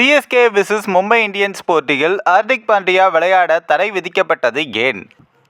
CSK versus Mumbai Indians போட்டியில் ஹார்திக் பாண்டியா விளையாட தடை விதிக்கப்பட்டது ஏன்?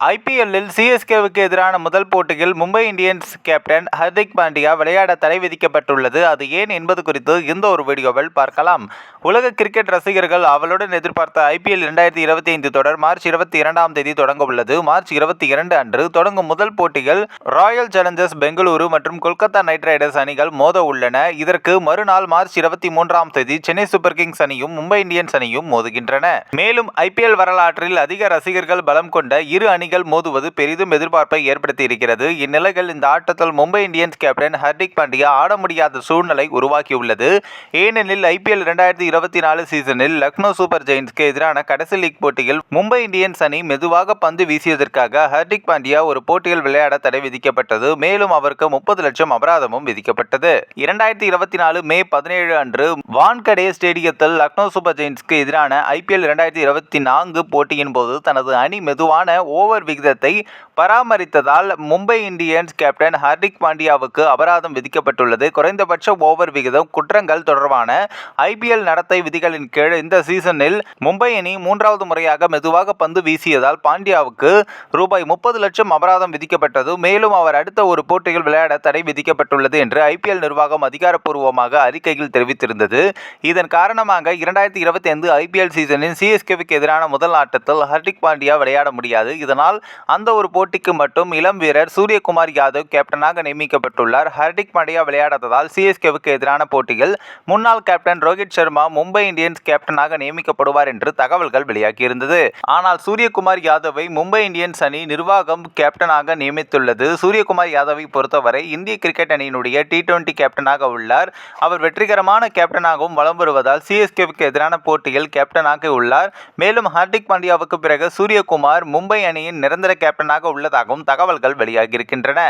ஐபிஎல்லில் சிஎஸ்கேவுக்கு எதிரான முதல் போட்டியில் மும்பை இந்தியன்ஸ் கேப்டன் ஹர்திக் பாண்டியா விளையாட தடை விதிக்கப்பட்டுள்ளது. அது ஏன் என்பது குறித்து இந்த ஒரு வீடியோவில் பார்க்கலாம். உலக கிரிக்கெட் ரசிகர்கள் அவளுடன் எதிர்பார்த்த ஐபிஎல் இரண்டாயிரத்தி இருபத்தி ஐந்து தொடர் மார்ச் இருபத்தி இரண்டாம் தேதி தொடங்க உள்ளது. மார்ச் இருபத்தி இரண்டு அன்று தொடங்கும் முதல் போட்டிகள் ராயல் சேலஞ்சர்ஸ் பெங்களூரு மற்றும் கொல்கத்தா நைட் ரைடர்ஸ் அணிகள் மோத உள்ளன. இதற்கு மறுநாள் மார்ச் இருபத்தி மூன்றாம் தேதி சென்னை சூப்பர் கிங்ஸ் அணியும் மும்பை இந்தியன்ஸ் அணியும் மோதுகின்றன. மேலும் ஐபிஎல் வரலாற்றில் அதிக ரசிகர்கள் பலம் கொண்ட இரு அணிகள் மோதுவது பெரிதும் எதிர்பார்ப்பை ஏற்படுத்தி இருக்கிறது. இந்நிலையில் இந்த ஆட்டத்தில் மும்பை இந்தியன்ஸ் கேப்டன் ஹர்திக் பாண்டியா ஆட முடியாத சூழ்நிலை உருவாக்கியுள்ளது ஏனெனில் ஐபிஎல் இரண்டாயிரத்தி இருபத்தி நாலு சீசனில் லக்னோ சூப்பர் ஜெயின்ஸ்க்கு எதிரான கடைசி லீக் போட்டியில் மும்பை இந்தியன்ஸ் அணி மெதுவாக பந்து வீசியதற்காக ஹர்திக் பாண்டியா ஒரு போட்டியில் விளையாட தடை விதிக்கப்பட்டது. மேலும் அவருக்கு முப்பது லட்சம் அபராதமும் விதிக்கப்பட்டது. இரண்டாயிரத்தி இருபத்தி நாலு மே பதினேழு அன்று வான்கடே ஸ்டேடியத்தில் லக்னோ சூப்பர் ஜெயின்ஸ்க்கு எதிரான ஐபிஎல் இரண்டாயிரத்தி இருபத்தி நான்கு போட்டியின் போது தனது அணி மெதுவான ஓவர் விகிதத்தை பராமரித்ததால் மும்பை இந்தியன்ஸ் கேப்டன் ஹர்திக் பாண்டியாவுக்கு அபராதம் விதிக்கப்பட்டுள்ளது. குறைந்தபட்ச ஓவர் விகிதம் குற்றங்கள் தொடர்பான ஐபிஎல் நடத்தை விதிகளின் கீழ் இந்த சீசனில் மும்பை அணி மூன்றாவது முறையாக மெதுவாக பந்து வீசியதால் பாண்டியாவுக்கு ரூபாய் முப்பது லட்சம் அபராதம் விதிக்கப்பட்டது. மேலும் அவர் அடுத்த ஒரு போட்டியில் விளையாட தடை விதிக்கப்பட்டுள்ளது என்று ஐபிஎல் நிர்வாகம் அதிகாரப்பூர்வமாக அறிக்கையில் தெரிவித்திருந்தது. இதன் காரணமாக இரண்டாயிரத்தி இருபத்தி ஐந்து ஐபிஎல் சீசனின் சிஎஸ்கேவுக்கு எதிரான முதல் ஆட்டத்தில் ஹர்திக் பாண்டியா விளையாட முடியாது. இதனால் அந்த ஒரு போட்டிக்கு மட்டும் இளம் வீரர் சூரியகுமார் யாதவ் கேப்டனாக நியமிக்கப்பட்டுள்ளார். ஹர்திக் பாண்டியா விளையாடாததால் சிஎஸ்கேவுக்கு எதிரான போட்டியில் முன்னாள் கேப்டன் ரோஹித் சர்மா மும்பை இந்தியன்ஸ் கேப்டனாக நியமிக்கப்படுவார் என்று தகவல்கள் வெளியாகியிருந்தது. ஆனால் சூரியகுமார் யாதவை மும்பை இந்தியன்ஸ் அணி நிர்வாகம் கேப்டனாக நியமித்துள்ளது. சூரியகுமார் யாதவை பொறுத்தவரை இந்திய கிரிக்கெட் அணியினுடைய டி டுவெண்டி கேப்டனாக உள்ளார். அவர் வெற்றிகரமான கேப்டனாகவும் வலம் வருவதால் சிஎஸ்கேவுக்கு எதிரான போட்டியில் கேப்டனாக உள்ளார். மேலும் ஹார்திக் பாண்டியாவுக்கு பிறகு சூரியகுமார் மும்பை அணியின் நிரந்தர கேப்டனாக உள்ளதாகவும் தகவல்கள் வெளியாகியிருக்கின்றன.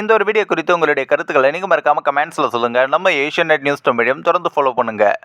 இந்த ஒரு வீடியோ குறித்து உங்களுடைய கருத்துக்களை நீங்கள் மறக்காமல் கமெண்ட்ஸில் சொல்லுங்கள் நம்ம ஏஷியன் நெட் நியூஸ் தமிழையும் தொடர்ந்து ஃபாலோ பண்ணுங்கள்